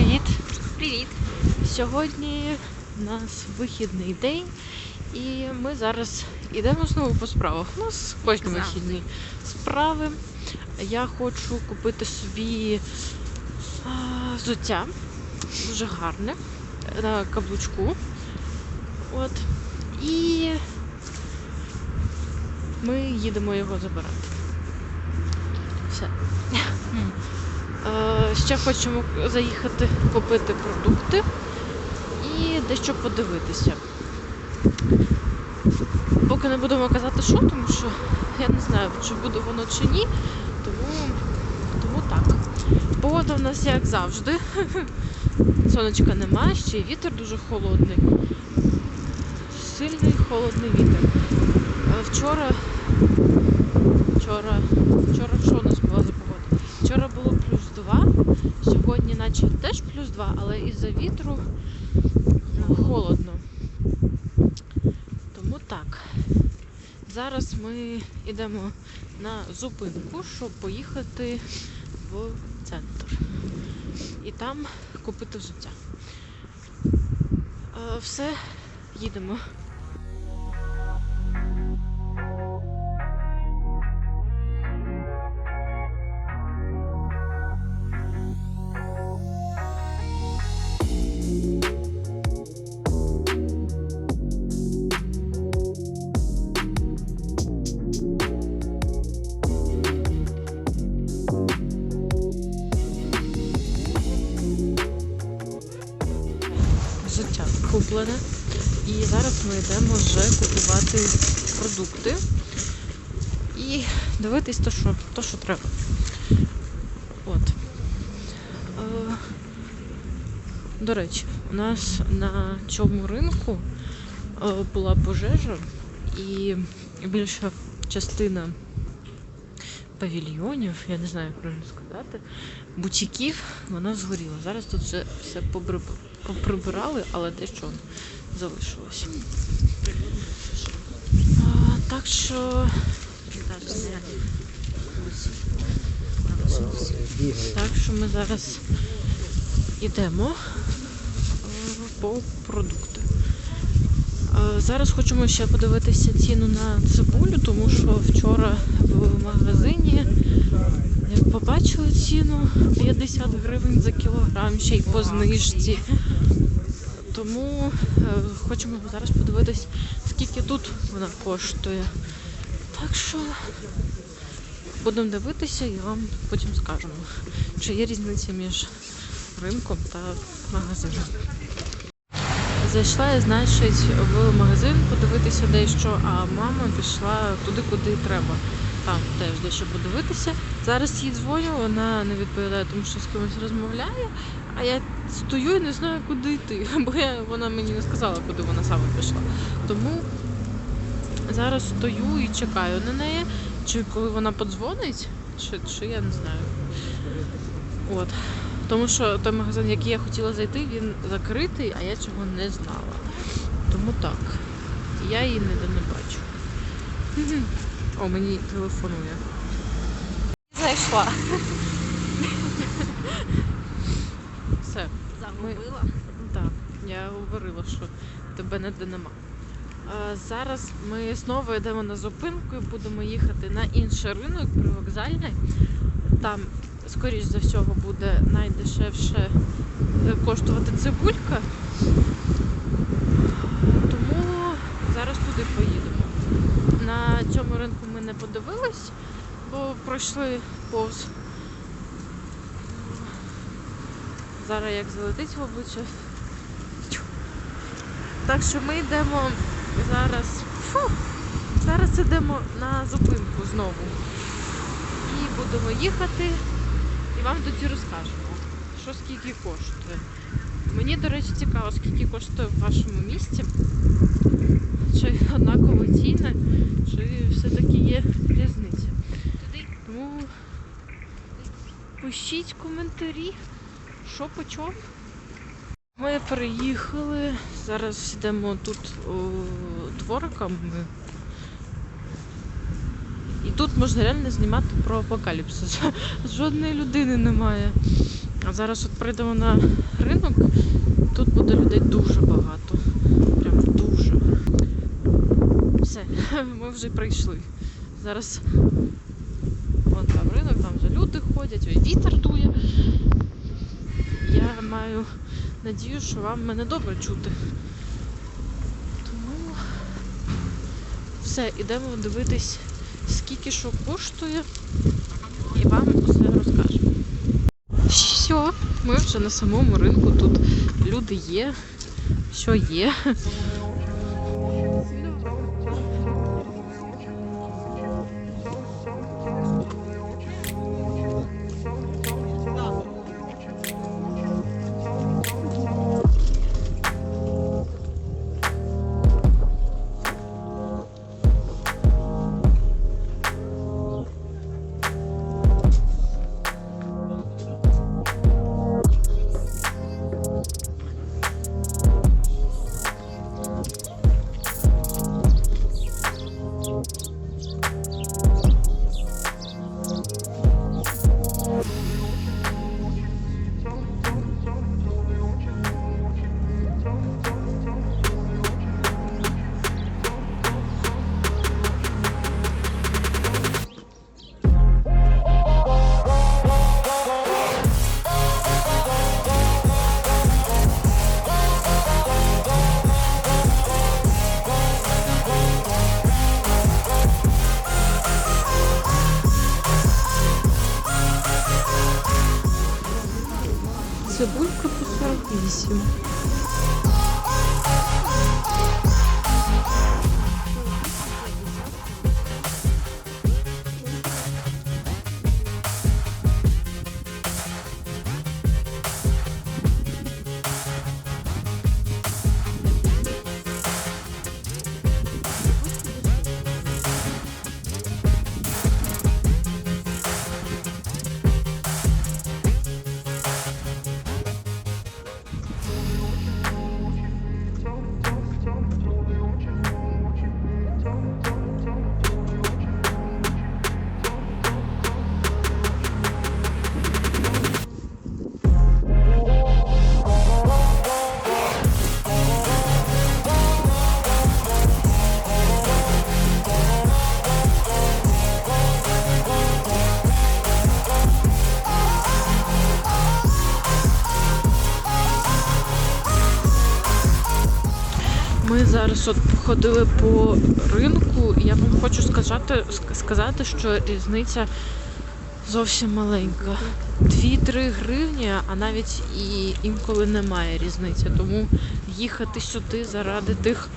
Привіт! Привіт! Сьогодні у нас вихідний день, і ми зараз йдемо знову по справах. У нас кожні Завжди. вихідні справи. Я хочу купити собі а, взуття дуже гарне на каблучку. От. І ми їдемо його забирати. Все. Е, Ще хочемо заїхати купити продукти і дещо подивитися. Поки не будемо казати, що, тому що я не знаю, чи буде воно чи ні. Тому, тому так. Погода в нас як завжди. Сонечка немає, ще й вітер дуже холодний. Сильний холодний вітер. Е, Вчора. Вчора. Вчора що у нас була за погода? Вчора було плюс 2, сьогодні наче теж плюс 2, але із-за вітру ну, холодно. Тому так. Зараз ми йдемо на зупинку, щоб поїхати в центр. І там купити взуття. Е, Все, їдемо. Взуття куплене. І зараз ми йдемо вже купувати продукти і дивитись то, що, то, що треба. От. Е, до речі, у нас на цьому ринку е, була пожежа, і більша частина павільйонів, я не знаю, як правильно сказати, бутіків, вона згоріла. Зараз тут вже все побри- поприбирали, але дещо залишилось. Так що. Так що ми зараз йдемо е, по продукти. Е, Зараз хочемо ще подивитися ціну на цибулю, тому що вчора в магазині побачили ціну 50 гривень за кілограм, ще й по знижці. Тому е, хочемо зараз подивитись, скільки тут вона коштує. Так що будемо дивитися і вам потім скажемо, чи є різниця між ринком та магазином. Зайшла я, значить, в магазин подивитися дещо, а мама пішла туди, куди треба. Там теж дещо подивитися. Зараз їй дзвоню, вона не відповідає, тому що з кимось розмовляє, а я стою і не знаю, куди йти, бо я, вона мені не сказала, куди вона саме пішла. Тому зараз стою і чекаю на неї, чи коли вона подзвонить, чи, чи я не знаю. От. Тому що той магазин, який я хотіла зайти, він закритий, а я цього не знала. Тому так. Я її ніде не бачу. О, мені телефонує. Зайшла. Все. Загубила. Так, я говорила, що тебе ніде нема. А, зараз ми знову йдемо на зупинку і будемо їхати на інший ринок привокзальний. Там, скоріш за всього, буде найдешевше коштувати цибулька. Тому зараз туди поїдемо. Ринку ми не подивились, бо пройшли повз. Зараз як залетить в обличчя. Так що ми йдемо зараз. Фу, зараз йдемо на зупинку знову. І будемо їхати і вам тоді розкажемо, що скільки коштує. Мені, до речі, цікаво, скільки коштує в вашому місті. Чи однаково ціни, чи все-таки є різниця. Тому пишіть коментарі, що по чому. Ми приїхали. Зараз йдемо тут о. І тут можна реально знімати про апокаліпсис. Жодної людини немає. А зараз от прийдемо на ринок. Тут буде людей дуже багато. Прям дуже. Все, ми вже прийшли. Зараз вон там ринок, там вже люди ходять, вітер дує. Я маю надію, що вам мене добре чути. Тому все, ідемо дивитись, скільки що коштує, і вам. Все, вже на самому ринку. Тут люди є, що є. 48. Зараз от походили по ринку, і я вам хочу сказати, сказати, що різниця зовсім маленька. 2-3 гривні, а навіть і інколи немає різниці. Тому їхати сюди заради тих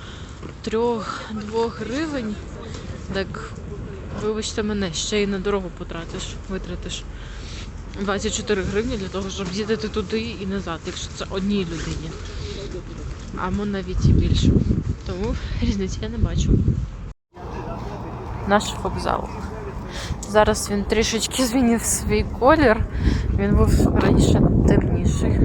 3-2 гривень, так вибачте мене, ще й на дорогу потратиш, витратиш 24 гривні для того, щоб їздити туди і назад, якщо це одній людині а мо навіть і більше. Тому різниці я не бачу. Наш вокзал. Зараз він трішечки змінив свій колір. Він був раніше темніший.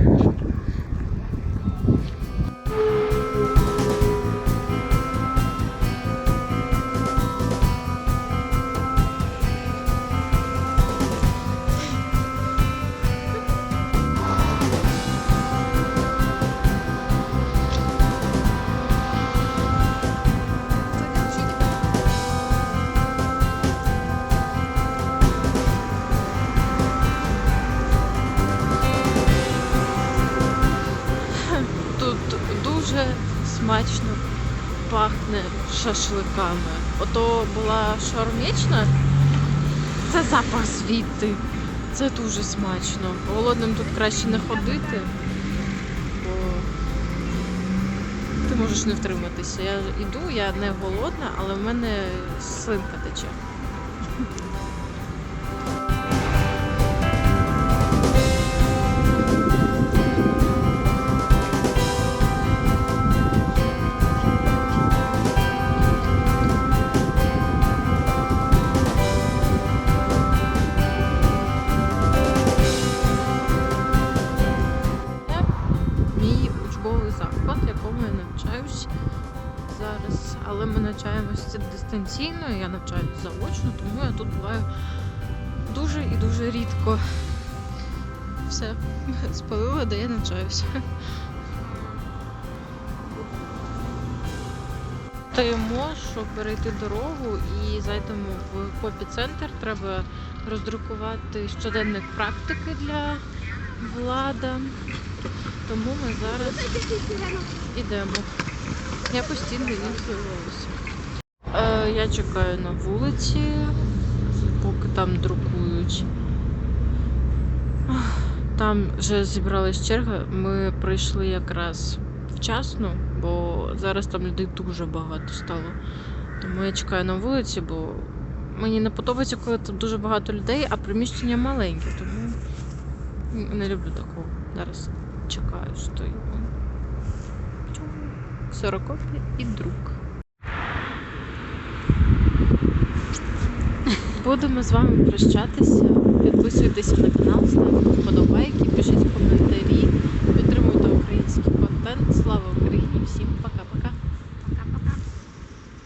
Дуже смачно пахне шашликами. Ото була шаурмічна, це запах звідти. Це дуже смачно. Голодним тут краще не ходити, бо ти можеш не втриматися. Я йду, я не голодна, але в мене слинка тече. Ми навчаємося дистанційно, я навчаюсь заочно, тому я тут буваю дуже і дуже рідко. Все, спалила, де я навчаюся. Стоїмо, щоб перейти дорогу і зайдемо в попі-центр. Треба роздрукувати щоденник практики для влада. Тому ми зараз ідемо. Я постійно з'явилася. Е, я чекаю на вулиці, поки там друкують. Там вже зібралась черга. Ми прийшли якраз вчасно, бо зараз там людей дуже багато стало. Тому я чекаю на вулиці, бо мені не подобається, коли тут дуже багато людей, а приміщення маленьке, тому не люблю такого. Зараз чекаю, стою. Ксерокопія і друк. Будемо з вами прощатися. Підписуйтеся на канал, ставте вподобайки, пишіть коментарі, підтримуйте український контент. Слава Україні! Всім пока-пока!